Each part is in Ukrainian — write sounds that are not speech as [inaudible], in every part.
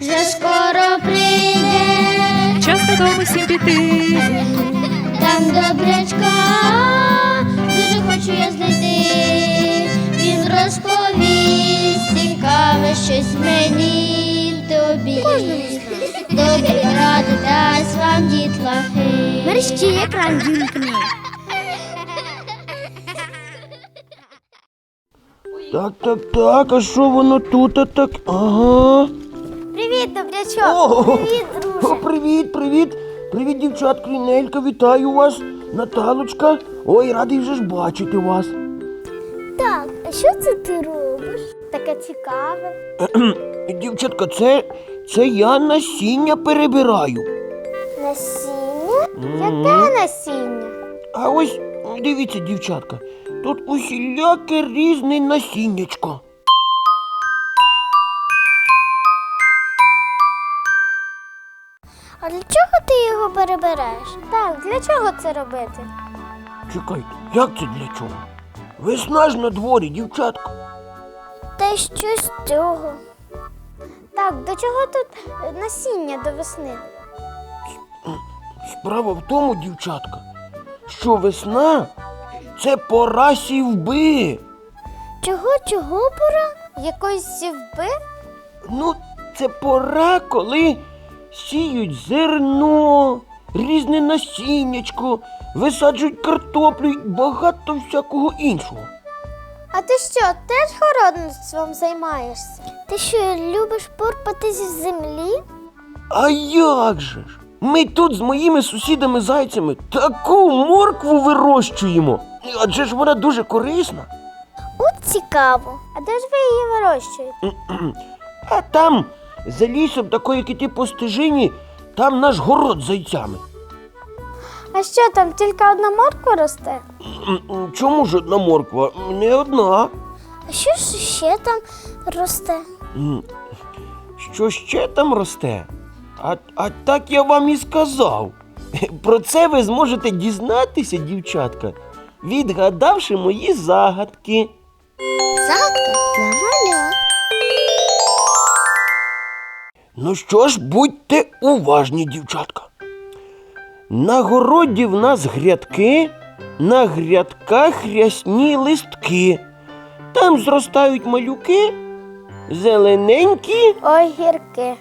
вже скоро прийде, Час додому всім піти. там добрячка, дуже хочу я знайти. Він розповість цікаве щось мені тобі. Добрі ради дасть вам дітлахи. Мерщі екран вімкни. Так, так, так, а що воно тут а так? Ага. Привіт, добрячок. О, Привіт, [laughs] О, привіт, привіт. Привіт, дівчатка, Нелька, вітаю вас. Наталочка. Ой, радий вже ж бачити вас. Так, а що це ти робиш? Таке цікаве. [clears throat] Дівчатка, це, це я насіння перебираю. Насіння? Яке насіння? А ось дивіться, дівчатка, тут усіляке різне насіннячко. Його перебереш? Так, для чого це робити? Чекайте, як це для чого? Весна ж на дворі, дівчатка. Та й що з цього? Так, до чого тут насіння до весни? Справа в тому, дівчатка, що весна це пора сівби. Чого, чого пора? Якоїсь сівби? Ну, це пора, коли сіють зерно, різне насіннячко, висаджують картоплю і багато всякого іншого. А ти що, теж городництвом займаєшся? Ти що, любиш порпатись в землі? А як же ж? Ми тут з моїми сусідами-зайцями таку моркву вирощуємо. Адже ж вона дуже корисна. От цікаво. А де ж ви її вирощуєте? А там, за лісом, такої, як іти по стежині, там наш город з зайцями. А що там, тільки одна морква росте? Чому ж одна морква? Не одна. А що ж ще там росте? Що ще там росте? А, а так я вам і сказав. [laughs] Про це ви зможете дізнатися, дівчатка, відгадавши мої загадки. Загадка для маля. Ну що ж, будьте уважні, дівчатка. На городі в нас грядки, на грядках рясні листки. Там зростають малюки, зелененькі. Ой, гірки.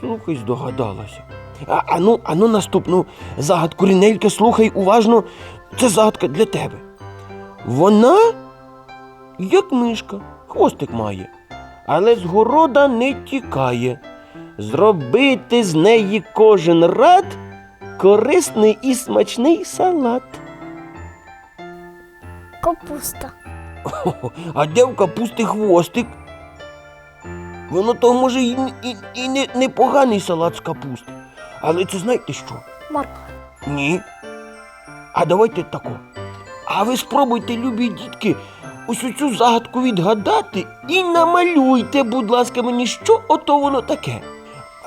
Слухай, здогадалася. А, а ну, а ну наступну загадку Рінелька, слухай уважно. Це загадка для тебе. Вона, як мишка, хвостик має, але з города не тікає. Зробити з неї кожен рад корисний і смачний салат. Капуста. Хо-хо, [laughs] А де в капусти хвостик? Воно то може і, і, і не, непоганий салат з капусти. Але це знаєте що? Морква. Ні. А давайте тако. А ви спробуйте, любі дітки, ось цю загадку відгадати і намалюйте, будь ласка, мені, що ото воно таке.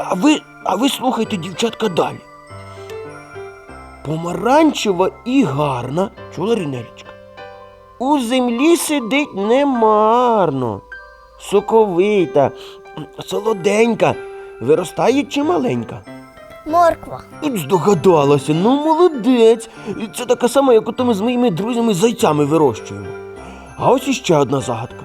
А ви, а ви слухайте, дівчатка, далі. Помаранчева і гарна, чула Рінелічка? У землі сидить немарно, соковита, солоденька, виростає чи маленька. Морква. От здогадалася, ну молодець. Це така сама, як ото ми з моїми друзями зайцями вирощуємо. А ось іще одна загадка.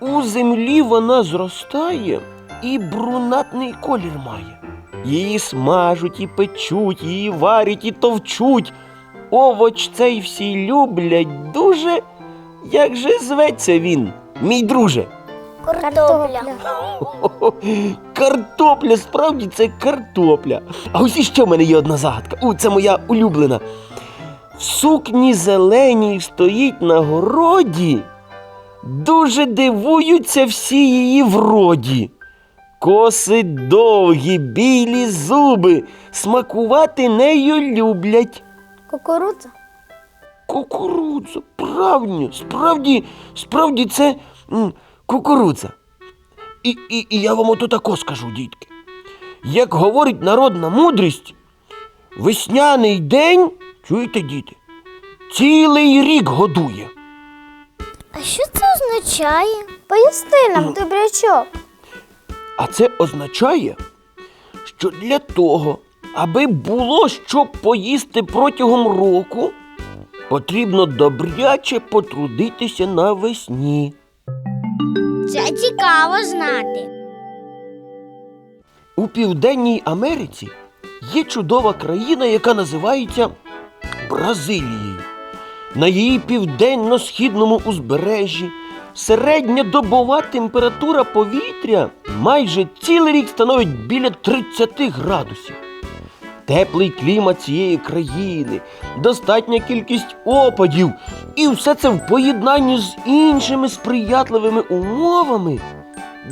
У землі вона зростає і брунатний колір має. Її смажуть і печуть, її варять і товчуть. Овоч цей всі люблять дуже. Як же зветься він, мій друже? Картопля. [laughs] Картопля, справді це картопля. А ось іще в мене є одна загадка. У, це моя улюблена. В сукні зеленій стоїть на городі. Дуже дивуються всі її вроді. Коси довгі, білі зуби, смакувати нею люблять. Кукурудза. Кукурудза, правильно, справді, справді це м, кукурудза. І, і, і я вам ото тако скажу, дітки. Як говорить народна мудрість, весняний день, чуєте, діти, цілий рік годує. А що це означає? Поясни нам, добрячок. А це означає, що для того, аби було що поїсти протягом року, потрібно добряче потрудитися навесні. Це цікаво знати. У Південній Америці є чудова країна, яка називається Бразилією. На її південно-східному узбережжі середня добова температура повітря майже цілий рік становить біля 30 градусів. Теплий клімат цієї країни, достатня кількість опадів, і все це в поєднанні з іншими сприятливими умовами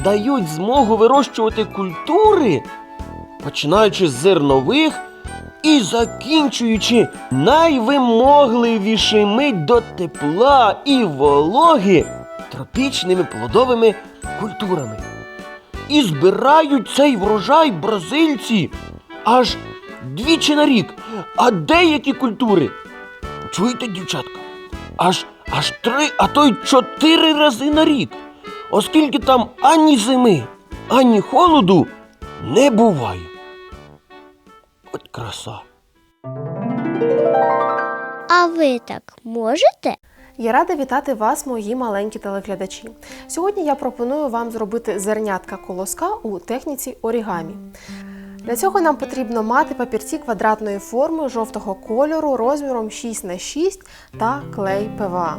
дають змогу вирощувати культури, починаючи з зернових і закінчуючи найвимогливішими до тепла і вологи тропічними плодовими культурами. І збирають цей врожай бразильці аж двічі на рік. А деякі культури, чуєте, дівчатка, аж, аж три, а то й чотири рази на рік, оскільки там ані зими, ані холоду не буває. От краса. А ви так можете? Я рада вітати вас, мої маленькі телеглядачі. Сьогодні я пропоную вам зробити зернятка колоска у техніці орігамі. Для цього нам потрібно мати папірці квадратної форми жовтого кольору розміром 6х6 та клей ПВА.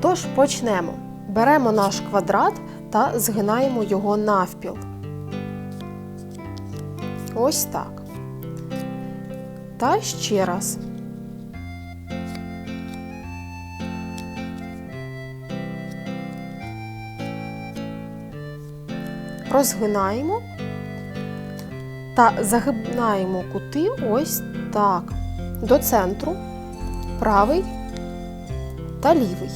Тож почнемо. Беремо наш квадрат та згинаємо його навпіл. Ось так. Та ще раз. Розгинаємо та загибнаємо кути ось так. До центру, правий та лівий.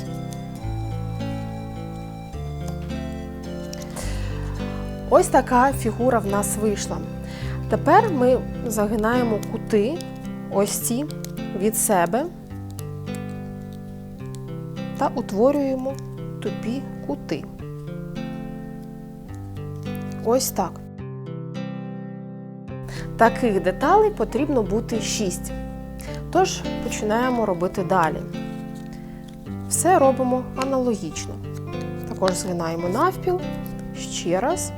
Ось така фігура в нас вийшла. Тепер ми загинаємо кути ось ці від себе та утворюємо тупі кути. Ось так. Таких деталей потрібно бути 6. Тож починаємо робити далі. Все робимо аналогічно. Також згинаємо навпіл ще раз.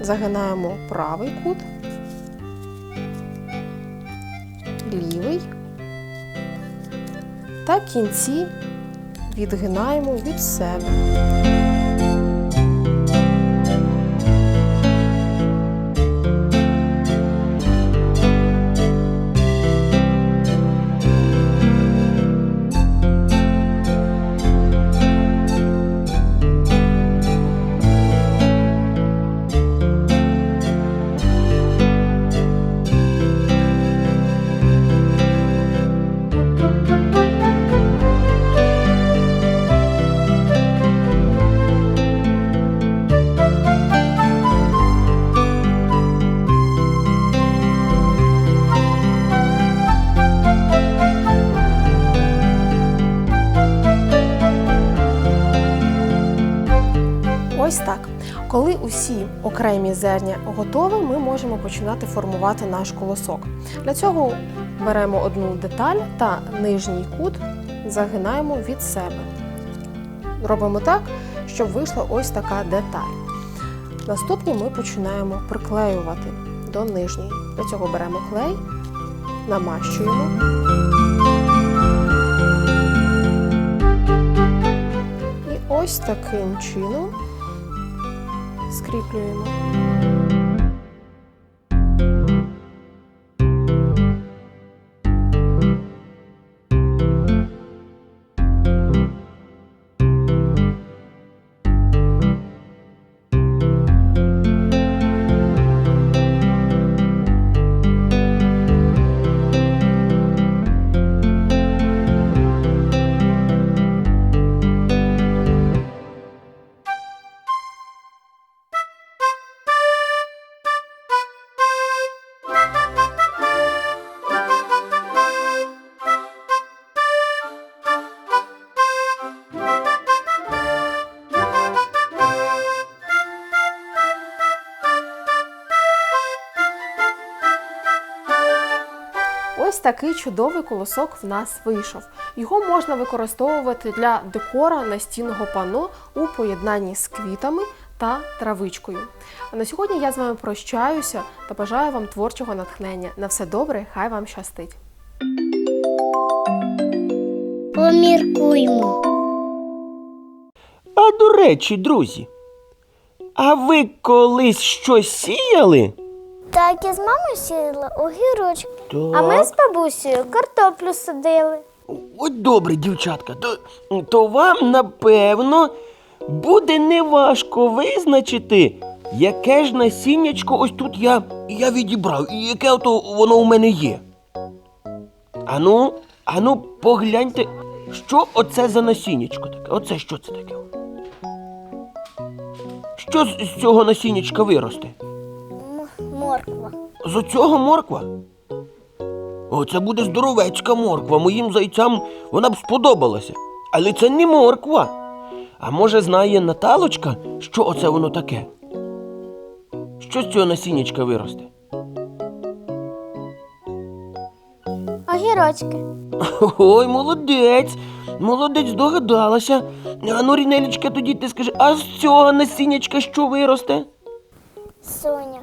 Загинаємо правий кут, лівий та кінці відгинаємо від себе. Коли усі окремі зерня готові, ми можемо починати формувати наш колосок. Для цього беремо одну деталь та нижній кут загинаємо від себе. Робимо так, щоб вийшла ось така деталь. Наступні ми починаємо приклеювати до нижньої. Для цього беремо клей, намащуємо. І ось таким чином скріплюємо. Такий чудовий колосок в нас вийшов. Його можна використовувати для декора настінного пано у поєднанні з квітами та травичкою. А на сьогодні я з вами прощаюся та бажаю вам творчого натхнення. На все добре, хай вам щастить! Поміркуймо. А до речі, друзі, а ви колись щось сіяли? Так, я з мамою сіяла огірочки. Так. А ми з бабусею картоплю садили. От добре, дівчатка, то, то вам, напевно, буде неважко визначити, яке ж насіннячко ось тут я, я відібрав, і яке ото воно у мене є. Ану, ану, погляньте, що оце за насіннячко таке? Оце що це таке? Що з, з цього насіннячка виросте? М- морква. З оцього морква? О, це буде здоровецька морква. Моїм зайцям вона б сподобалася. Але це не морква. А може знає Наталочка, що оце воно таке? Що з цього насіннячка виросте? Огірочки. Ой, молодець! Молодець догадалася. А ну, Рінелічка, тоді ти скажи, а з цього насіннячка що виросте? Сонях.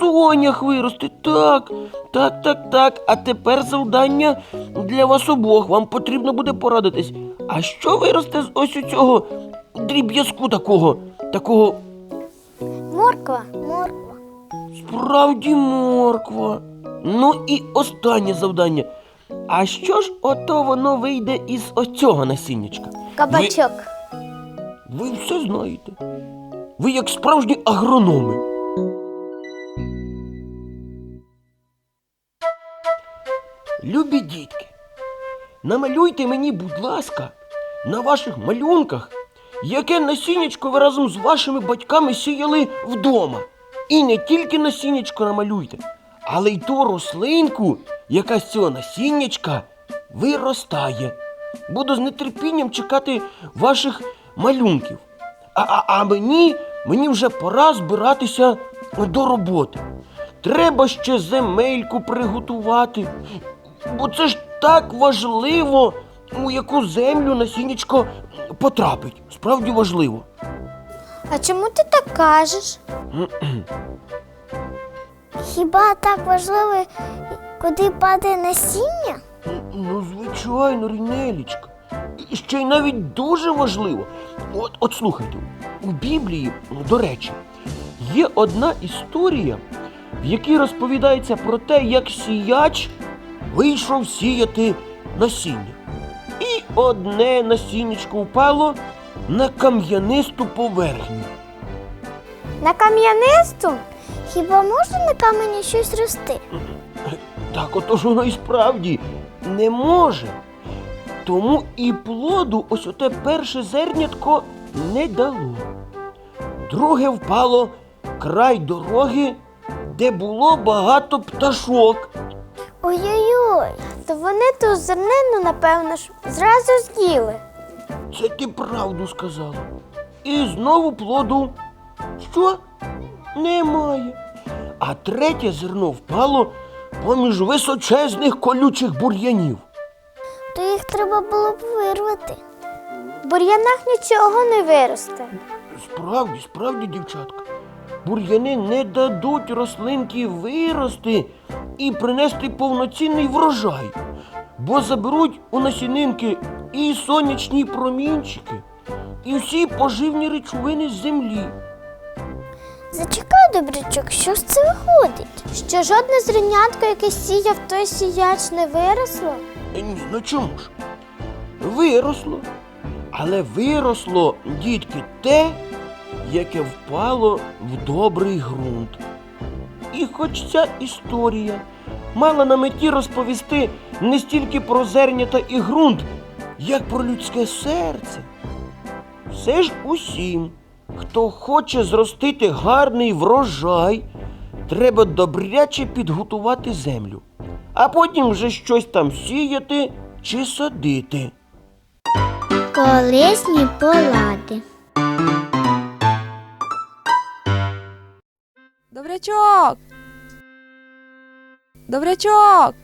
Сонях виросте, так, так, так, так. А тепер завдання для вас обох. Вам потрібно буде порадитись. А що виросте з ось у цього дріб'язку такого, такого Морква. Морква. справді морква. Ну і останнє завдання. А що ж ото воно вийде із ось цього насіннячка? Кабачок. Ви все знаєте. Ви як справжні агрономи. Любі дітки, намалюйте мені, будь ласка, на ваших малюнках, яке насіннячко ви разом з вашими батьками сіяли вдома. І не тільки насіннячко намалюйте, але й ту рослинку, яка з цього насіннячка виростає. Буду з нетерпінням чекати ваших малюнків. А, а, а мені, мені вже пора збиратися до роботи. Треба ще земельку приготувати. Бо це ж так важливо, у яку землю насіннячко потрапить. Справді важливо. А чому ти так кажеш? [clears throat] Хіба так важливо, куди падає насіння? Ну, звичайно, Рінелічка. І ще й навіть дуже важливо. От, от слухайте, у Біблії, до речі, є одна історія, в якій розповідається про те, як сіяч вийшов сіяти насіння. І одне насіннячко впало на кам'янисту поверхню. На кам'янисту? Хіба можна на камені щось рости? Так отож воно і справді не може. Тому і плоду ось оте перше зернятко не дало. Друге впало край дороги, де було багато пташок. Ой-ой-ой, то вони ту зернину, напевно ж, зразу з'їли. Це ти правду сказала. І знову плоду що? Немає. А третє зерно впало поміж височезних колючих бур'янів. То їх треба було б вирвати. В бур'янах нічого не виросте. Справді, справді, дівчатка. Бур'яни не дадуть рослинки вирости і принести повноцінний врожай, бо заберуть у насінинки і сонячні промінчики, і всі поживні речовини з землі. Зачекай, добрячок, що ж це виходить? Що жодне зернятко, яке сіяв той сіяч, не виросло? Е, Ні, ну чому ж? Виросло. Але виросло, дітки, те, яке впало в добрий ґрунт. І хоч ця історія мала на меті розповісти не стільки про зернята і ґрунт, як про людське серце. Все ж усім, хто хоче зростити гарний врожай, треба добряче підготувати землю, а потім вже щось там сіяти чи садити. Колесні полади. Добрячок! Добрячок!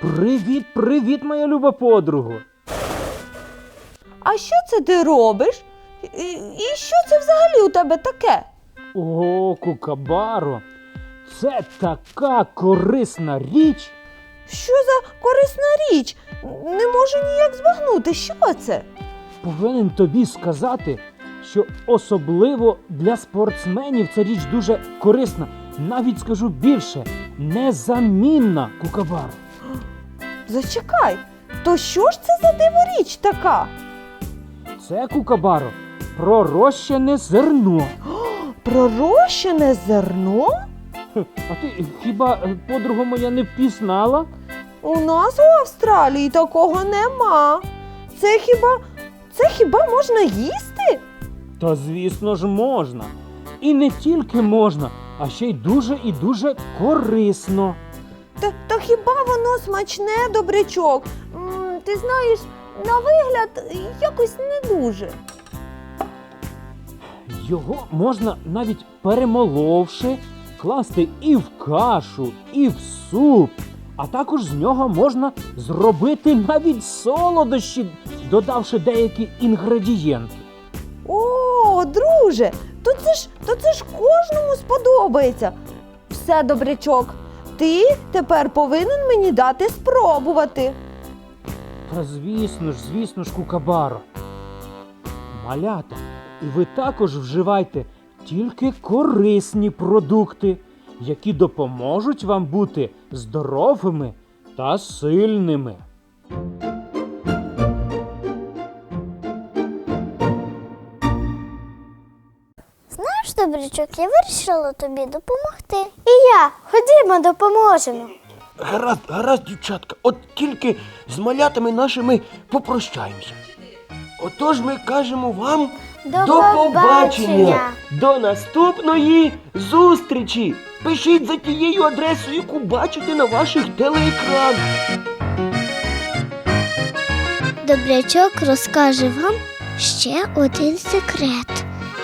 Привіт, привіт, моя люба подруго. А що це ти робиш? І, і що це взагалі у тебе таке? О, кукабаро, це така корисна річ. Що за корисна річ? Не можу ніяк збагнути, що це? Повинен тобі сказати, що особливо для спортсменів ця річ дуже корисна. Навіть скажу більше, незамінна кукабаро. Зачекай, то що ж це за диворіч така? Це кукабаро пророщене зерно. Пророщене зерно? А ти хіба е, подруга моя не впізнала? У нас у Австралії такого нема. Це хіба це хіба можна їсти? Та звісно ж можна. І не тільки можна, а ще й дуже і дуже корисно. Та, та хіба воно смачне, добрячок? М, ти знаєш, на вигляд якось не дуже. Його можна навіть перемоловши, класти і в кашу, і в суп. А також з нього можна зробити навіть солодощі, додавши деякі інгредієнти. О, друже, то це ж то це ж кожному сподобається. Все, добрячок, ти тепер повинен мені дати спробувати. Та звісно ж, звісно ж, кукабаро. Малята, і ви також вживайте тільки корисні продукти, які допоможуть вам бути здоровими та сильними. Добрячок, я вирішила тобі допомогти. І я. Ходімо, допоможемо. Гаразд, гаразд, дівчатка, от тільки з малятами нашими попрощаємося. Отож ми кажемо вам До побачення. До наступної зустрічі! Пишіть за тією адресою, яку бачите на ваших телеекранах. Добрячок розкаже вам ще один секрет.